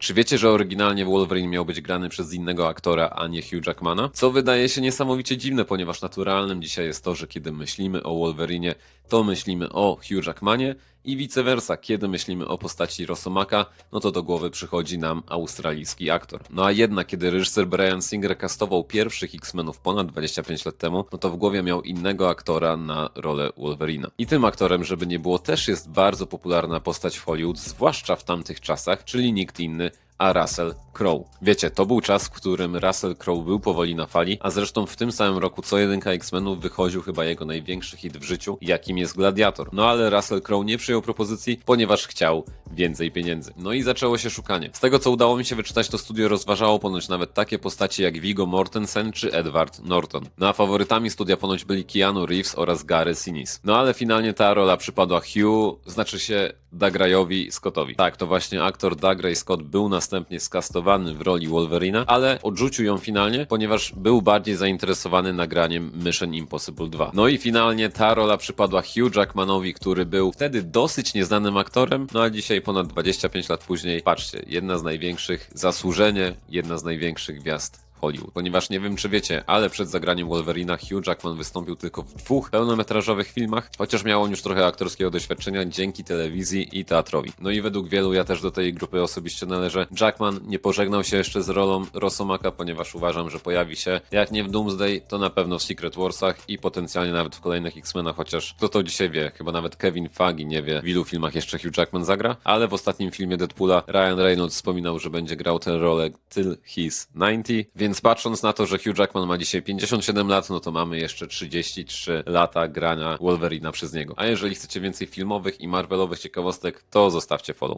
Czy wiecie, że oryginalnie Wolverine miał być grany przez innego aktora, a nie Hugh Jackmana? Co wydaje się niesamowicie dziwne, ponieważ naturalnym dzisiaj jest to, że kiedy myślimy o Wolverinie, to myślimy o Hugh Jackmanie i vice versa. Kiedy myślimy o postaci Rosomaka, no to do głowy przychodzi nam australijski aktor. No a jednak, kiedy reżyser Brian Singer castował pierwszych X-Menów ponad 25 lat temu, no to w głowie miał innego aktora na rolę Wolverina. I tym aktorem, żeby nie było, też jest bardzo popularna postać w Hollywood, zwłaszcza w tamtych czasach, czyli nikt inny a Russell Crowe. Wiecie, to był czas, w którym Russell Crowe był powoli na fali, a zresztą w tym samym roku co jedynka X-Menów wychodził chyba jego największy hit w życiu, jakim jest Gladiator. No ale Russell Crowe nie przyjął propozycji, ponieważ chciał więcej pieniędzy. No i zaczęło się szukanie. Z tego co udało mi się wyczytać, to studio rozważało ponoć nawet takie postacie jak Viggo Mortensen czy Edward Norton. No a faworytami studia ponoć byli Keanu Reeves oraz Gary Sinise. No ale finalnie ta rola przypadła Hugh, znaczy się Dagrayowi Scottowi. Tak, to właśnie aktor Dagray Scott był następnie skastowany w roli Wolverina, ale odrzucił ją finalnie, ponieważ był bardziej zainteresowany nagraniem Mission Impossible 2. No i finalnie ta rola przypadła Hugh Jackmanowi, który był wtedy dosyć nieznanym aktorem, no a dzisiaj ponad 25 lat później, patrzcie, jedna z największych, zasłużenie jedna z największych gwiazd Hollywood. Ponieważ nie wiem, czy wiecie, ale przed zagraniem Wolverina Hugh Jackman wystąpił tylko w dwóch pełnometrażowych filmach, chociaż miał on już trochę aktorskiego doświadczenia dzięki telewizji i teatrowi. No i według wielu, ja też do tej grupy osobiście należę, Jackman nie pożegnał się jeszcze z rolą Rosomaka, ponieważ uważam, że pojawi się, jak nie w Doomsday, to na pewno w Secret Warsach i potencjalnie nawet w kolejnych X-Menach, chociaż kto to dzisiaj wie, chyba nawet Kevin Feige nie wie, w ilu filmach jeszcze Hugh Jackman zagra, ale w ostatnim filmie Deadpoola Ryan Reynolds wspominał, że będzie grał tę rolę till he's 90, więc patrząc na to, że Hugh Jackman ma dzisiaj 57 lat, no to mamy jeszcze 33 lata grania Wolverina przez niego. A jeżeli chcecie więcej filmowych i Marvelowych ciekawostek, to zostawcie follow.